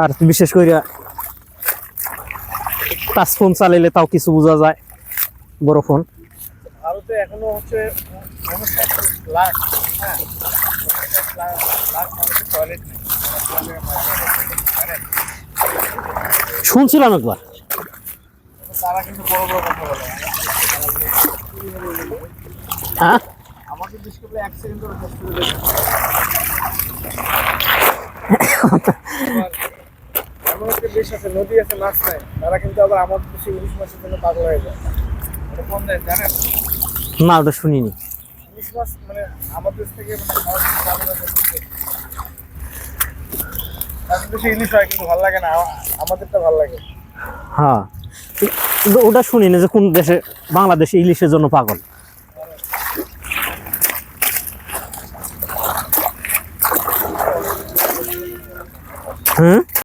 আর বিশেষ করে touch phone চালাইলে তাও কিছু বোঝা যায়। বড় ফোন। ভারতে এখনও হচ্ছে লাখ হ্যাঁ লাখ লাখ টয়লেট নেই শুনছিলাম একবার। তারা কিন্তু বড় বড় কথা বলে। হ্যাঁ? আমাকে বিশেষ করে সেকেন্ড করে দেশ আছে নদী আছে মাছ নাই তারা কিন্তু আবার আমাদের দেশে ইলিশ মাছের জন্য পাগল হয়ে যায়। এটা কোন দেশ জানেন? না ওটা শুনিনি। ইলিশ মাছ মানে আমাদের দেশ থেকে মানে হয়ে ইলিশ হয় কিন্তু ভালো লাগে না আমাদেরটা ভালো লাগে। হ্যাঁ। কিন্তু ওটা শুনিনি যে কোন দেশে বাংলাদেশে ইলিশের জন্য পাগল। হুম?